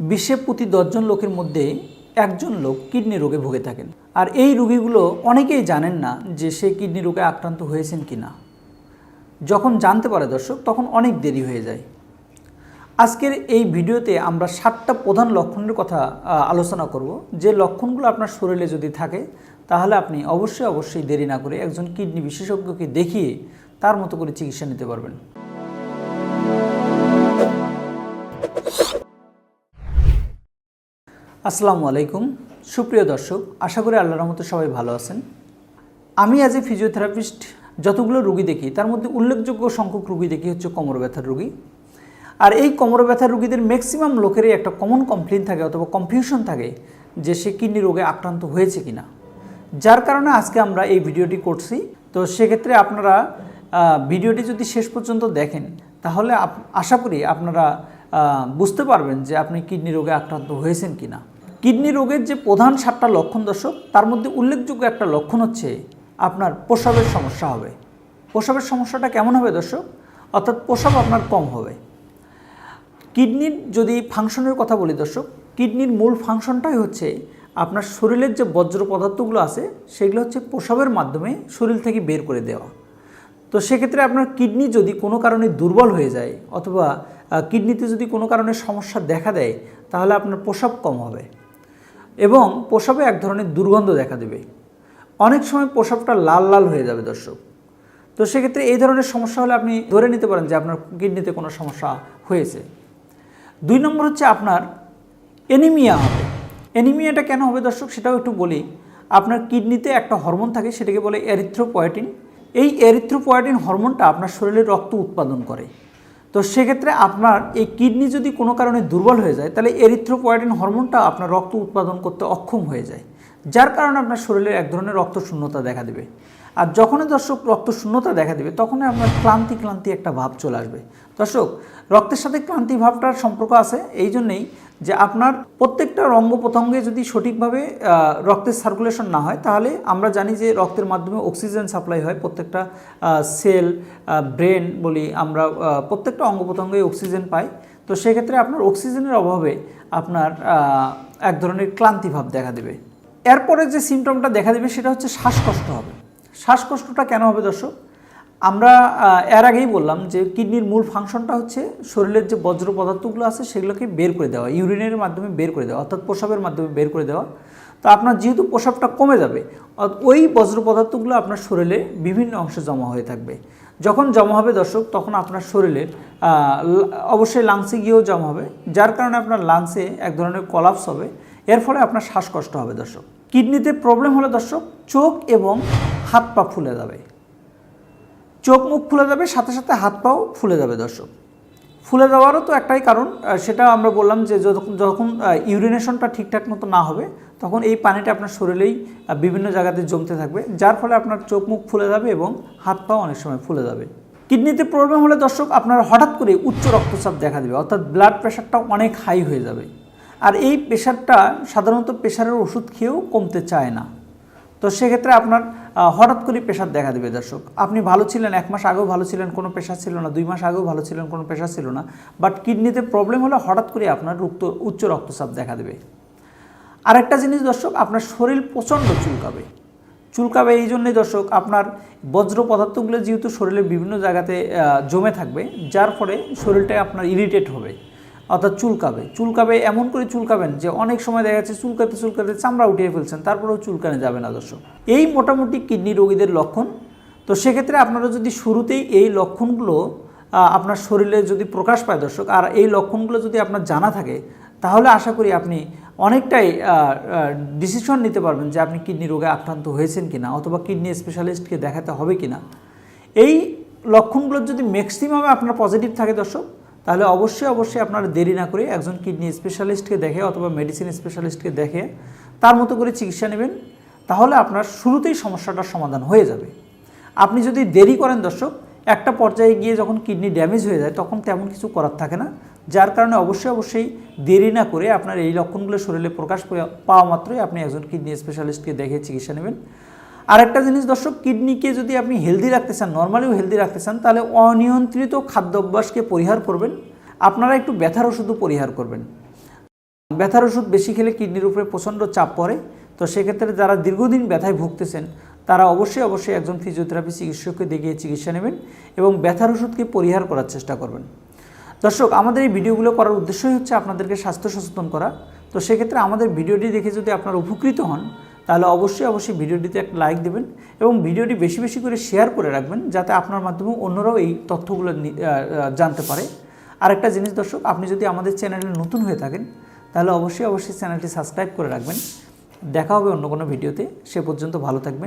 বিশ্বে প্রতি দশজন লোকের মধ্যে একজন লোক কিডনি রোগে ভুগে থাকেন। আর এই রোগীগুলো অনেকেই জানেন না যে সে কিডনি রোগে আক্রান্ত হয়েছেন কি না যখন জানতে পারে দর্শক, তখন অনেক দেরি হয়ে যায়। আজকের এই ভিডিওতে আমরা সাতটা প্রধান লক্ষণের কথা আলোচনা করব। যে লক্ষণগুলো আপনার শরীরে যদি থাকে, তাহলে আপনি অবশ্যই অবশ্যই দেরি না করে একজন কিডনি বিশেষজ্ঞকে দেখিয়ে তার মতো করে চিকিৎসা নিতে পারবেন। আসসালামু আলাইকুম। সুপ্রিয় দর্শক, আশা করি আল্লাহর রহমতে সবাই ভালো আছেন। আমি অ্যাজ এ ফিজিওথেরাপিস্ট যতগুলো রুগী দেখি, তার মধ্যে উল্লেখযোগ্য সংখ্যক রুগী দেখি হচ্ছে কোমর ব্যথার রুগী। আর এই কোমর ব্যথার রুগীদের ম্যাক্সিমাম লোকেরই একটা কমন কমপ্লেন থাকে অথবা কনফিউশন থাকে যে সে কিডনি রোগে আক্রান্ত হয়েছে কিনা। যার কারণে আজকে আমরা এই ভিডিওটি করছি। তো সেক্ষেত্রে আপনারা ভিডিওটি যদি শেষ পর্যন্ত দেখেন, তাহলে আশা করি আপনারা বুঝতে পারবেন যে আপনি কিডনি রোগে আক্রান্ত হয়েছেন কিনা। কিডনি রোগের যে প্রধান সাতটা লক্ষণ দর্শক, তার মধ্যে উল্লেখযোগ্য একটা লক্ষণ হচ্ছে আপনার প্রসাবের সমস্যা হবে। প্রসাবের সমস্যাটা কেমন হবে দর্শক? অর্থাৎ প্রসাব আপনার কম হবে। কিডনির যদি ফাংশনের কথা বলি দর্শক, কিডনির মূল ফাংশনটাই হচ্ছে আপনার শরীরের যে বজ্র পদার্থগুলো আছে, সেগুলো হচ্ছে প্রসাবের মাধ্যমে শরীর থেকে বের করে দেওয়া। তো সেক্ষেত্রে আপনার কিডনি যদি কোনো কারণে দুর্বল হয়ে যায় অথবা কিডনিতে যদি কোনো কারণে সমস্যা দেখা দেয়, তাহলে আপনার প্রসাব কম হবে। এবং প্রসাবে এক ধরনের দুর্গন্ধ দেখা দেবে। অনেক সময় প্রসাবটা লাল লাল হয়ে যাবে দর্শক। তো সেক্ষেত্রে এই ধরনের সমস্যা হলে আপনি ধরে নিতে পারেন যে আপনার কিডনিতে কোনো সমস্যা হয়েছে। দুই নম্বর হচ্ছে আপনার এনিমিয়া হবে। এনিমিয়াটা কেন হবে দর্শক সেটাও একটু বলি। আপনার কিডনিতে একটা হরমোন থাকে, সেটাকে বলে এরিথ্রোপয়েটিন এই এরিথ্রোপয়েটিন হরমোনটা আপনার শরীরে রক্ত উৎপাদন করে। তো সেক্ষেত্রে আপনার এই কিডনি যদি কোনো কারণে দুর্বল হয়ে যায়, তাহলে এরিথ্রোপয়েটিন হরমোনটা আপনার রক্ত উৎপাদন করতে অক্ষম হয়ে যায়, যার কারণে আপনার শরীরে এক ধরনের রক্ত শূন্যতা দেখা দেবে। আর যখনই দর্শক রক্ত শূন্যতা দেখা দেবে, তখনই আপনার ক্লান্তি ক্লান্তি একটা ভাব চলে আসবে। দর্শক, রক্তের সাথে ক্লান্তি ভাবটার সম্পর্ক আছে, এই জন্যেই যে আপনার প্রত্যেকটা অঙ্গ প্রত্যঙ্গে যদি সঠিকভাবে রক্তের সার্কুলেশন না হয়, তাহলে আমরা জানি যে রক্তের মাধ্যমে অক্সিজেন সাপ্লাই হয় প্রত্যেকটা সেল ব্রেন বলি আমরা প্রত্যেকটা অঙ্গ প্রত্যঙ্গে অক্সিজেন পাই। তো সেক্ষেত্রে আপনার অক্সিজেনের অভাবে আপনার এক ধরনের ক্লান্তি ভাব দেখা দেবে। এরপরে যে সিমটমটা দেখা দেবে সেটা হচ্ছে শ্বাসকষ্ট হবে। শ্বাসকষ্টটা কেন হবে দর্শক? আমরা এর আগেই বললাম যে কিডনির মূল ফাংশনটা হচ্ছে শরীরের যে বজ্র পদার্থগুলো আছে সেগুলোকে বের করে দেওয়া, ইউরিনের মাধ্যমে বের করে দেওয়া, অর্থাৎ প্রসাবের মাধ্যমে বের করে দেওয়া। তো আপনার যেহেতু প্রসাবটা কমে যাবে ওই বজ্র পদার্থগুলো আপনার শরীরে বিভিন্ন অংশে জমা হয়ে থাকবে। যখন জমা হবে দর্শক, তখন আপনার শরীরের অবশ্যই লাংসে গিয়েও জমা হবে, যার কারণে আপনার লাংসে এক ধরনের কলাপস হবে। এর ফলে আপনার শ্বাসকষ্ট হবে দর্শক। কিডনিতে প্রবলেম হলে দর্শক, চোখ এবং হাত পা ফুলে যাবে। চোখ মুখ ফুলে যাবে, সাথে সাথে হাত পাও ফুলে যাবে দর্শক। ফুলে যাওয়ারও তো একটাই কারণ সেটা আমরা বললাম যে যখন যখন ইউরিনেশনটা ঠিকঠাক মতো না হবে, তখন এই পানিটা আপনার শরীরেই বিভিন্ন জায়গাতে জমতে থাকবে, যার ফলে আপনার চোখ মুখ ফুলে যাবে এবং হাত পাও অনেক সময় ফুলে যাবে। কিডনিতে প্রবলেম হলে দর্শক আপনার হঠাৎ করে উচ্চ রক্তচাপ দেখা দেবে, অর্থাৎ ব্লাড প্রেশারটা অনেক হাই হয়ে যাবে। আর এই প্রেশারটা সাধারণত প্রেশারের ওষুধ খেয়েও কমতে চায় না। তো সেক্ষেত্রে আপনার হঠাৎ করে প্রেশার দেখা দেবে দর্শক। আপনি ভালো ছিলেন, এক মাস আগেও ভালো ছিলেন, কোনো প্রেশার ছিল না, দুই মাস আগেও ভালো ছিলেন, কোনো প্রেশার ছিল না, বাট কিডনিতে প্রবলেম হলে হঠাৎ করে আপনার রক্ত, উচ্চ রক্তচাপ দেখা দেবে। আরেকটা জিনিস দর্শক, আপনার শরীর প্রচণ্ড চুলকাবে। চুলকাবে এই জন্যই দর্শক, আপনার বজ্র পদার্থগুলো যেহেতু শরীরের বিভিন্ন জায়গাতে জমে থাকবে, যার ফলে শরীরটা আপনার ইরিটেট হবে। অর্থাৎ চুলকাবে। চুলকাবে, এমন করে চুলকাবেন যে অনেক সময় দেখা যাচ্ছে চুলকাতে চুলকাতে চামড়া উঠিয়ে ফেলছেন, তারপরেও চুলকানে যাবে না দর্শক। এই মোটামুটি কিডনি রোগীদের লক্ষণ। তো সেক্ষেত্রে আপনারা যদি শুরুতেই এই লক্ষণগুলো আপনার শরীরে যদি প্রকাশ পায় দর্শক, আর এই লক্ষণগুলো যদি আপনার জানা থাকে, তাহলে আশা করি আপনি অনেকটাই ডিসিশন নিতে পারবেন যে আপনি কিডনি রোগে আক্রান্ত হয়েছেন কিনা, অথবা কিডনি স্পেশালিস্টকে দেখাতে হবে কিনা। এই লক্ষণগুলোর যদি ম্যাক্সিমামে আপনার পজিটিভ থাকে দর্শক তাহলে অবশ্যই অবশ্যই আপনারা দেরি না করে একজন কিডনি স্পেশালিস্টকে দেখে অথবা মেডিসিন স্পেশালিস্টকে দেখে তার মতো করে চিকিৎসা নেবেন, তাহলে আপনার শুরুতেই সমস্যাটার সমাধান হয়ে যাবে। আপনি যদি দেরি করেন দর্শক, একটা পর্যায়ে গিয়ে যখন কিডনি ড্যামেজ হয়ে যায়, তখন তেমন কিছু করার থাকে না। যার কারণে অবশ্যই অবশ্যই দেরি না করে আপনার এই লক্ষণগুলো শরীরে প্রকাশ পাওয়া- মাত্রই আপনি একজন কিডনি স্পেশালিস্টকে দেখে চিকিৎসা নেবেন। আর একটা জিনিস দর্শক, কিডনিকে যদি আপনি হেলদি রাখতে চান নর্মালিও হেলদি রাখতে চান, তাহলে অনিয়ন্ত্রিত খাদ্যাভ্যাসকে পরিহার করবেন। আপনারা একটু ব্যথার ওষুধও পরিহার করবেন। ব্যথার ওষুধ বেশি খেলে কিডনির উপরে প্রচণ্ড চাপ পড়ে। তো সেক্ষেত্রে যারা দীর্ঘদিন ব্যথায় ভুগতেছেন, তারা অবশ্যই অবশ্যই একজন ফিজিওথেরাপি চিকিৎসককে দেখিয়ে চিকিৎসা নেবেন এবং ব্যথার ওষুধকে পরিহার করার চেষ্টা করবেন। দর্শক, আমাদের এই ভিডিওগুলো করার উদ্দেশ্যই হচ্ছে আপনাদেরকে স্বাস্থ্য সচেতন করা। তো সেক্ষেত্রে আমাদের ভিডিওটি দেখে যদি আপনারা উপকৃত হন তাহলে অবশ্যই অবশ্যই ভিডিওটিতে একটা লাইক দেবেন এবং ভিডিওটি বেশি বেশি করে শেয়ার করে রাখবেন যাতে আপনার মাধ্যমে অন্যরাও এই তথ্যগুলো জানতে পারে। আরেকটা জিনিস দর্শক, আপনি যদি আমাদের চ্যানেলে নতুন হয়ে থাকেন, তাহলে অবশ্যই অবশ্যই চ্যানেলটি সাবস্ক্রাইব করে রাখবেন। দেখা হবে অন্য কোনো ভিডিওতে। সে পর্যন্ত ভালো থাকবেন।